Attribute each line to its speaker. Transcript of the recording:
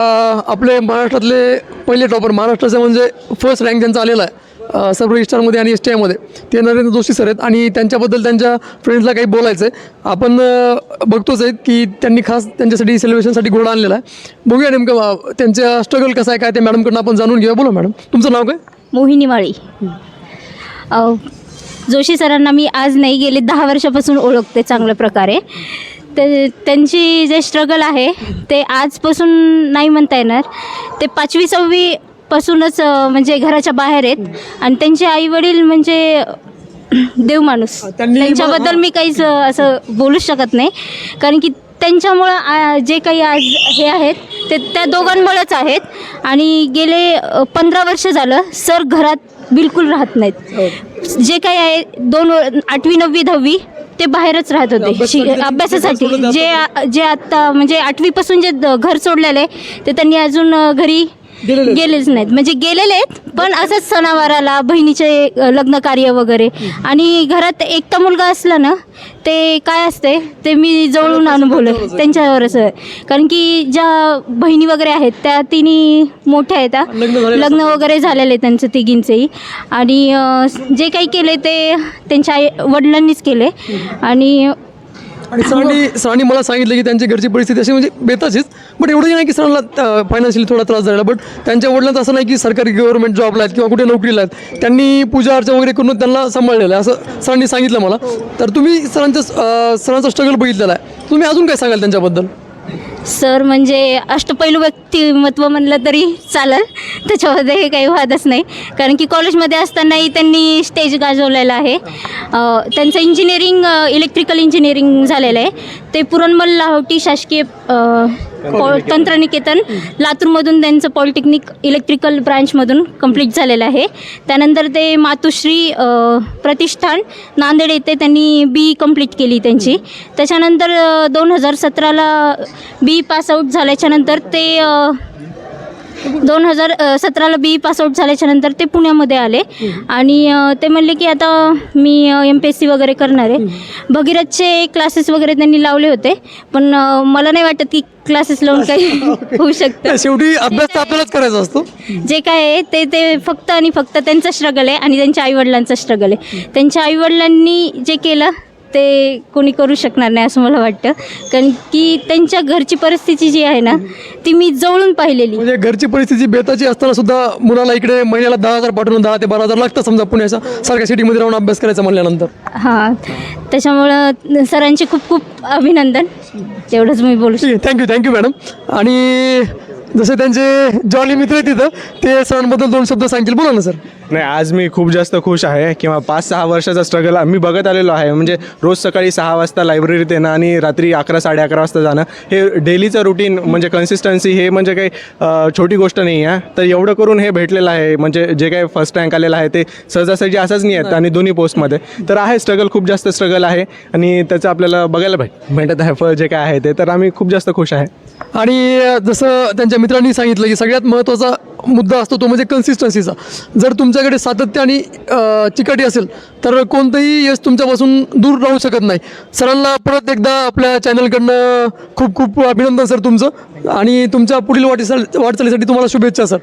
Speaker 1: आपले महाराष्ट्रातले पहिले टॉपर महाराष्ट्राचे म्हणजे फर्स्ट रँक ज्यांचा आलेला आहे सर्व रजिस्टरमध्ये आणि एस टी आयमध्ये ते नरेंद्र जोशी सर आहेत. आणि त्यांच्याबद्दल त्यांच्या फ्रेंड्सला काही बोलायचं आहे. आपण बघतोच आहेत की त्यांनी खास त्यांच्यासाठी सेलिब्रेशनसाठी घोडा आणलेला आहे. बघूया नेमकं अ, त्यांचा स्ट्रगल कसा आहे काय ते मॅडमकडून आपण जाणून घेऊया. बोला मॅडम तुमचं नाव काय?
Speaker 2: मोहिनी माळी. जोशी सरांना मी आज नाही गेले दहा वर्षापासून ओळखते चांगल्या प्रकारे. ते त्यांची जे स्ट्रगल आहे ते आजपासून नाही म्हणता येणार. ते पाचवी सहावी पासूनच म्हणजे घराच्या बाहेर आहेत. आणि त्यांचे आईवडील म्हणजे देव माणूस.
Speaker 1: त्यांनी-
Speaker 2: त्यांच्याबद्दल मी काहीच असं बोलूच शकत नाही. कारण की त्यांच्यामुळं आ, जे काही आज हे आहेत ते त्या दोघांमुळेच आहेत. आणि गेले पंधरा वर्ष झालं सर घरात बिलकुल राहत नाहीत. जे काही आहे दोन व- आठवी नववी दहावी ते बाहेरच राहत होते शि- अभ्यासासाठी. जे जे आत्ता म्हणजे आठवीपासून जे द- घर सोडलेले ते त्यांनी अजून अ, घरी
Speaker 1: गेलेले.
Speaker 2: गेलेच नाहीत. म्हणजे गेलेले आहेत पण असंच सणावाराला बहिणीचे अ, लग्न कार्य वगैरे. आणि घरात एकटा मुलगा असला ना ते काय असते ते मी जवळून अनुभवलं त्यांच्यावरच आहे. कारण की ज्या बहिणी वगैरे आहेत त्या तिन्ही मोठ्या आहेत हा.
Speaker 1: लग्न झालेलं
Speaker 2: लग्न वगैरे झालेले आहे त्यांचं तिघींचेही. आणि अ, जे काही केले ते त्यांच्या आई वडिलांनीच केले. आणि
Speaker 1: आणि सरांनी सरांनी मला सांगितलं की त्यांची घरची परिस्थिती अशी म्हणजे बेताचीच बट एवढंही नाही की सरांना फायनान्शियली थोडा त्रास झाला बट त्यांच्या वडिलांचं असं नाही की सरकारी गव्हर्नमेंट जॉबला आहेत किंवा कुठे नोकरीला आहेत. त्यांनी पूजा अर्चा वगैरे करून त्यांना सांभाळलेलं आहे असं सरांनी सांगितलं मला. तर तुम्ही सरांचं अं, सरांचा स्ट्रगल बघितलेला आहे. तुम्ही अजून काय सांगाल त्यांच्याबद्दल?
Speaker 2: सर म्हणजे अष्टपैलू व्यक्तिमत्व म्हणलं तरी चालेल. त्याच्यामध्ये काही वादच नाही. कारण की कॉलेजमध्ये असतानाही त्यांनी स्टेज गाजवलेलं आहे. त्यांचं इंजिनिअरिंग इलेक्ट्रिकल इंजिनिअरिंग झालेलं आहे. ते पुरणमल लाहोटी शासकीय तंत्रनिकेतन लातूरमधून त्यांचं पॉलिटेक्निक इलेक्ट्रिकल ब्रांचमधून कंप्लीट झालेलं आहे. त्यानंतर ते मातुश्री प्रतिष्ठान नांदेड येथे त्यांनी बी कंप्लीट केली त्यांची. त्याच्यानंतर दोन हजार सतराला बी पासआउट झाल्याच्यानंतर ते दोन हजार सतराला बी पासआउट झाल्याच्यानंतर ते पुण्यामध्ये आले. आणि ते म्हणले की आता मी एम पी एस सी वगैरे करणार आहे. भगीरथचे क्लासेस वगैरे त्यांनी लावले होते. पण मला नाही वाटत की क्लासेस लावून काही होऊ शकतं.
Speaker 1: शेवटी अभ्यास आपल्यालाच करायचा असतो.
Speaker 2: जे काय आहे ते ते फक्त आणि फक्त त्यांचं स्ट्रगल आहे आणि त्यांच्या आईवडिलांचं स्ट्रगल आहे. त्यांच्या आईवडिलांनी जे केलं ते कोणी करू शकणार नाही असं मला वाटतं. कारण की त्यांच्या घरची परिस्थिती जी आहे ना ती मी जवळून पाहिलेली.
Speaker 1: म्हणजे घरची परिस्थिती बेताची असताना सुद्धा मुलाला इकडे महिन्याला दहा हजार पाठवून दहा ते बारा हजार लागतं समजा पुण्याचा सारख्या सिटीमध्ये राहून अभ्यास करायचा म्हणल्यानंतर.
Speaker 2: हां त्याच्यामुळं सरांचे खूप खूप अभिनंदन. तेवढंच मी बोलू
Speaker 1: थँक्यू थँक्यू मॅडम आणि जसे त्यांचे जॉली मित्र आहेत तिथं ते सरांबद्दल दोन शब्द सांगतील. बोला ना सर.
Speaker 3: नाही आज मी खूप जास्त खुश आहे किंवा पाच सहा वर्षाचा स्ट्रगल मी बघत आलेलो आहे. म्हणजे रोज सकाळी सहा वाजता लायब्ररीत येणं आणि रात्री अकरा साडे अकरा वाजता जाणं हे डेलीचं रुटीन म्हणजे कन्सिस्टन्सी हे म्हणजे काही छोटी गोष्ट नाही आहे तर एवढं करून हे भेटलेलं आहे. म्हणजे जे काही फर्स्ट रँक आलेलं आहे ते सहजासहजी असंच नाही आहेत आणि दोन्ही पोस्टमध्ये तर आहे स्ट्रगल खूप जास्त स्ट्रगल आहे. आणि त्याचं आपल्याला बघायला भेट भेटत आहे फळ जे काय आहे ते. तर आम्ही खूप जास्त खुश आहे.
Speaker 1: आणि जसं त्यांच्या मित्रांनी सांगितलं की सगळ्यात महत्त्वाचा मुद्दा असतो तो म्हणजे कन्सिस्टन्सीचा जर तुमच्याकडे सातत्य आणि चिकाटी असेल तर कोणतंही यश तुमच्यापासून दूर राहू शकत नाही. सरांना परत एकदा आपल्या चॅनलकडनं खूप खूप अभिनंदन सर तुमचं. आणि तुमच्या पुढील वाटी वाटचालीसाठी तुम्हाला शुभेच्छा सर.